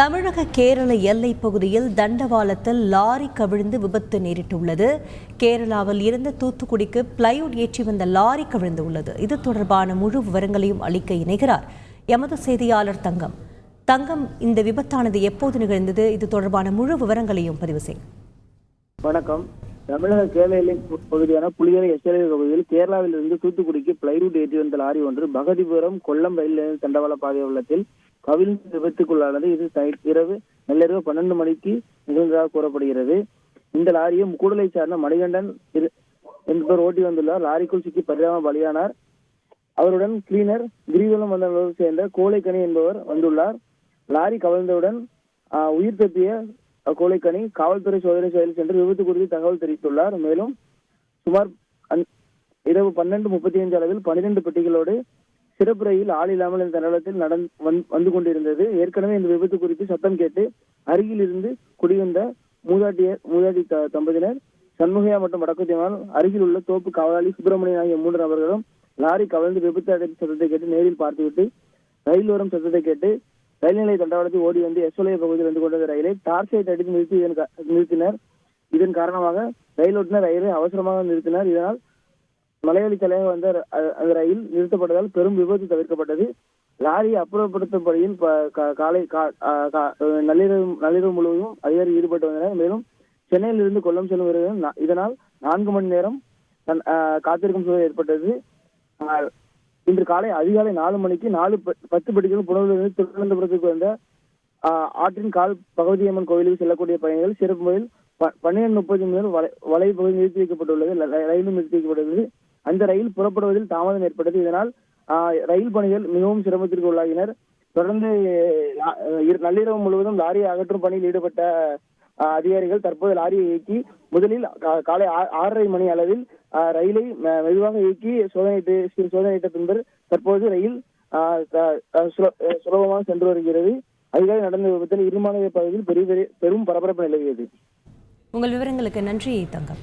தமிழக கேரள எல்லை பகுதியில் தண்டவாளத்தில் லாரி கவிழ்ந்து விபத்து நேரிட்டுள்ளது. கேரளாவில் இருந்து தூத்துக்குடிக்கு பிளைவுட் ஏற்றி வந்த லாரி கவிழ்ந்து உள்ளது. இது தொடர்பான முழு விவரங்களையும் அளிக்க இணைகிறார் எமது செய்தியாளர் தங்கம். தங்கம் இந்த விபத்தானது எப்போது நிகழ்ந்தது? இது தொடர்பான முழு விவரங்களையும் பதிவு செய்யும் வணக்கம். தமிழக கேரள பகுதியான புலியரை எஸ்எல்ஏ பகுதியில் கேரளாவில் இருந்து தூத்துக்குடிக்கு பிளைவுட் ஏற்றி வந்த லாரி ஒன்று பகதிபுரம் கொல்லம் ரயில் தண்டவாள பாதை உள்ளத்தில் கவிழ்ந்து விபத்துக்குள்ளானது. இது இரவு நள்ளிரவு பன்னெண்டு மணிக்கு நிகழ்ந்ததாக கூறப்படுகிறது. இந்த லாரியை கூடலை சார்ந்த மணிகண்டன் என்பவர் ஓட்டி வந்துள்ளார். லாரிக்குள் சிக்கி பரிதாப பலியானார். அவருடன் கிளீனர் கிரிவலம் வந்தவர்கள் சேர்ந்த கோழைக்கணி என்பவர் வந்துள்ளார். லாரி கவிழ்ந்தவுடன் உயிர் தப்பிய கோழைக்கணி காவல்துறை சோதனை செயலில் சென்று விபத்து குறித்து தகவல் தெரிவித்துள்ளார். மேலும் சுமார் அந்- இரவு பன்னெண்டு முப்பத்தி அஞ்சு அளவில் பன்னிரண்டு பெட்டிகளோடு சிறப்பு ரயில் ஆள் இல்லாமல் இந்த தண்டலத்தில் நடந்து வந்- வந்து கொண்டிருந்தது. ஏற்கனவே இந்த விபத்து குறித்து சத்தம் கேட்டு அருகில் இருந்து குடிவந்த மூதாட்டியர் மூதாட்டி த- தம்பதியினர் சண்முகையா மற்றும் வடக்குத்தியமால் அருகில் உள்ள தோப்பு காவலாளி சுப்பிரமணியன் ஆகிய மூன்று நபர்களும் லாரி கவிழ்ந்து விபத்து அடைந்த சத்தத்தை கேட்டு நேரில் பார்த்துவிட்டு ரயில் வரும் சத்தத்தை கேட்டு ரயில் நிலைய தண்டவாளத்தில் ஓடி வந்து எஸ்ஓலைய பகுதியில் வந்து கொண்ட ரயிலை டார்ச் அடித்து நிறுத்தி நிறுத்தினர். இதன் காரணமாக ரயில் ஓட்டுநர் ரயிலை அவசரமாக நிறுத்தினார். இதனால் மலையாளி தலையாக வந்த அந்த ரயில் நிறுத்தப்பட்டதால் பெரும் விபத்து தவிர்க்கப்பட்டது. லாரி அப்புறப்படுத்தும் பணியில் காலை கா- நள்ளிரவு நள்ளிரவு முழுவதும் அதிகாரி ஈடுபட்டு வந்தனர். மேலும் சென்னையில் இருந்து கொல்லம் செல்லும் விரைவில் இதனால் நான்கு மணி நேரம் காத்திருக்கும் சூழல் ஏற்பட்டது. இன்று காலை அதிகாலை நாலு மணிக்கு நாலு ப- பத்து படிகள் புனலூரிலிருந்து திருவனந்தபுரத்துக்கு வந்த ஆற்றின் கால் பகவதியம்மன் கோயிலுக்கு செல்லக்கூடிய பயணிகள் சிறப்பு முறையில் ப- பன்னிரண்டு முப்பது முதல் வலை வலை பகுதி நிறுத்தி வைக்கப்பட்டுள்ளது. ரயிலும் நிறுத்தி வைக்கப்பட்டுள்ளது. அந்த ரயில் புறப்படுவதில் தாமதம் ஏற்பட்டது. இதனால் ரயில் பணிகள் மிகவும் சிரமத்திற்கு உள்ளாகினர். தொடர்ந்து நள்ளிரவு முழுவதும் லாரியை அகற்றும் பணியில் ஈடுபட்ட அதிகாரிகள் தற்போது லாரியை இயக்கி முதலில் காலை ஆறரை மணி அளவில் ரயிலை மெதுவாக இயக்கி சோதனையிட்டு சோதனையிட்ட பின்பு தற்போது ரயில் சுலபமாக சென்று வருகிறது. அதிகாரி நடந்த விபத்தில் இருமாநில பகுதியில் பெரிய பெரிய பெரும் பரபரப்பு நிலவியது. உங்கள் விவரங்களுக்கு நன்றி தங்கம்.